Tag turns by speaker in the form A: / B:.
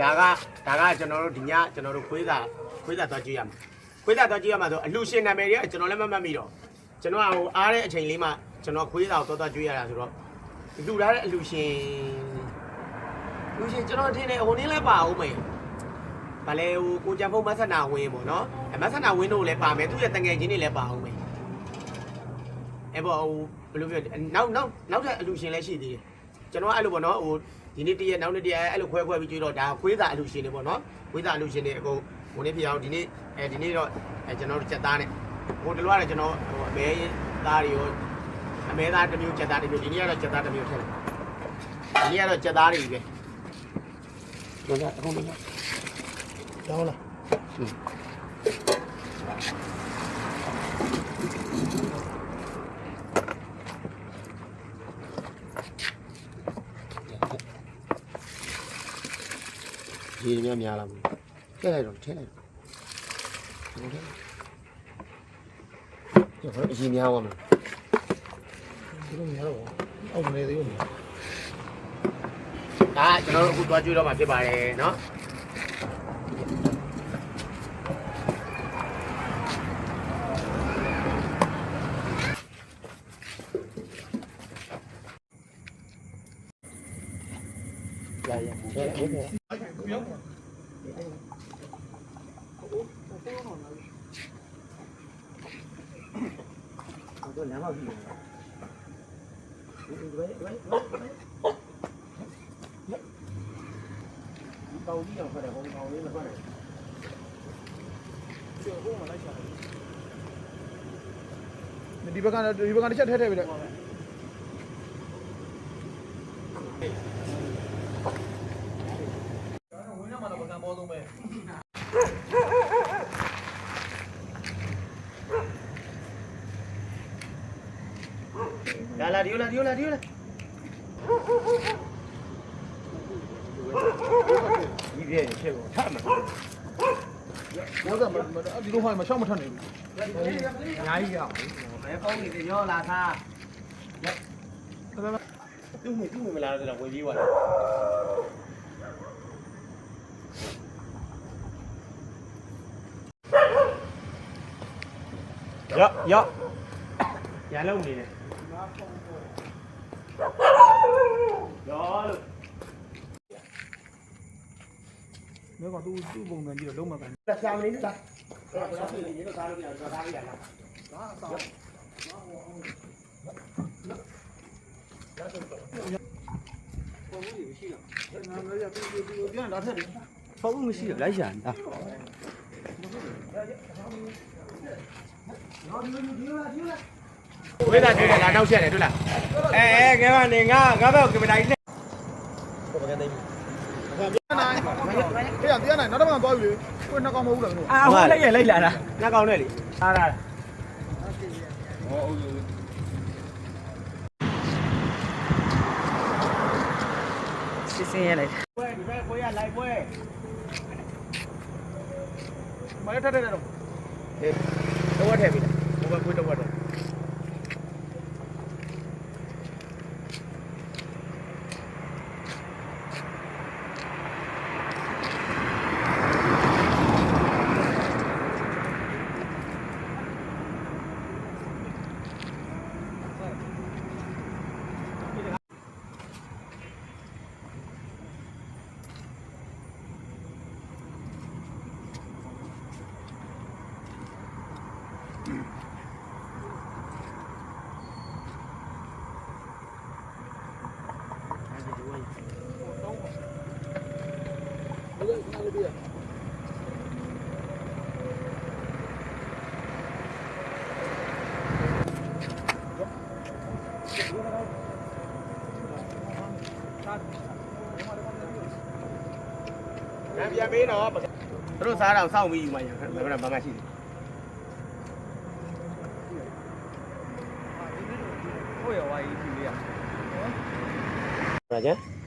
A: ဒါကဒါကကျွန်တော်တို့ဒီညကျွန်တော်တို့ခွေးသာခွေးသာသွားကြည့်ရမှာခွေးသာသွားကြည့်ရမှာဆိုအလူရှင်နာမည်တွေကကျွန်တော်လည်းမမှတ်မိတော့ကျွန်တော်ကဟိုအားတဲ့အချိန်လေးမှကျွန်တော်ခွေးသာကိုသွားသွားကြည့်ရတာဆိုတော့လူထားတဲ့အလူရှင်လူရှင်ကျွန်တော်ထင်တယ်ဟိုနင်းလည်းပါအောင်မေဗာလေဟိုကိုကြံဖုံမဆနာဝင်းပေါ့နော်အမဆနာဝင်းတို့လည်းပါမယ်သူ့ရဲ့တငယ်ချင်းတွေလည်းပါအောင်မေအဲ့ပေါ့ဟိုဘယ်လိုပြောနောက်နောက်နောက်ထပ်အလူရှင်လည်းရှိသေးတယ်ကျွန်တော်ကအဲ့လိုပေါ့နော်ဟို ဒီနေ့တည့်ရက်နောက်နေ့တည့်ရက်အဲ့လိုခွဲခွဲပြီးကြည့်တော့ဒါခွေးသာအလူရှင်တွေပေါ့နော်ခွေးသာအလူရှင်တွေအကုန်ဟိုနေ့ဖြစ်အောင်ဒီနေ့အဲဒီနေ့တော့အဲကျွန်တော်တို့ချက်သားနဲ့ဟိုတလွားတော့ကျွန်တော်ဟိုအမဲသားတွေရောအမဲသားတစ်မျိုးချက်သားတစ်မျိုးဒီနေ့ကတော့ချက်သားတစ်မျိုးထည့်တယ်ဒီနေ့ကတော့ချက်သားတွေပဲတော့အကုန်လုံး
B: ကျောင်းလား
A: ရေတွေများများလာမှာထည့်လိုက်တော့ထည့်လိုက်တော့ဒီလိုထည့်ဒီရေများသွားမှာ
B: ဒီလိုများတော့အောက်မနေသေးဘူး
A: ဒါကျွန်တော်တို့အခုတွားကျွေးတော့မှာဖြစ်ပါတယ်နော် câu chứ không phải là con câu đấy là có này chưa cũng mà lấy chặt dibagana dibagana chat hết
B: rồi đấy က်ကဒီဘက်ကတစ်ချက်ထဲထည့်ပေးလိုက်
A: လာလာဒီလာဒီလာဒီလာဒီပြည့်ချက်ကိုထမှာ
B: ဘောကမဒီလိုဟိုမှာရှောက်မထက်နေဘူး
A: အများကြီးရအောင်ဘယ်ကောင်းနေတယ်ရောလာသား
B: ဒါပေမဲ့
A: သူ့မိသူ့မိမလာတော့ဝင်ပြီးသွားတယ် Dạ, dạ. Dạ lâu nè. Đó luôn. Nếu còn
B: tu tu vùng này nhiều đâu mà phải. Đặt sao đến ta. Đó, đó
A: thì những ta luôn giờ ta đi làm. Đó, đó. Không có gì lấy giản ta. သားလို့ရလား
B: ဒါအစားပုံမှုမရှိတော့ငါလည်းရသူသူပြန်လာထက်တယ်
C: ဖုန်းမရှိတော့လိုက်ရှာနေတာ
A: ဝေးသားကျွေးတယ်လားနောက်ချက်တယ်တွေ့လား
C: အဲအဲငါကနေငါငါတော့ကင်မရာကြီးနဲ့
B: နိုင်ဖေးရတရားနိုင်နောက်တော့မှသွားပြီလေကိုနှစ်ကောင်မဟုတ်ဘူးလားမင်းတို့
C: အာဟုတ်လိုက်ရလိုက်လာတာ
A: နှက်ကောင်းနဲ့လေအားရ
C: စစ်စင်းရလိုက်
A: ပွဲဒီဘက်ကိုရလိုက်ပွဲ
B: မရထက်တယ်တော့
A: 동화탭이네. 뭐가 그 동화탭. Em ra bí nó. Terus sarang sau mi
C: banyak. Mana bang sini. Oh ya, wah
A: ini dia. Raja?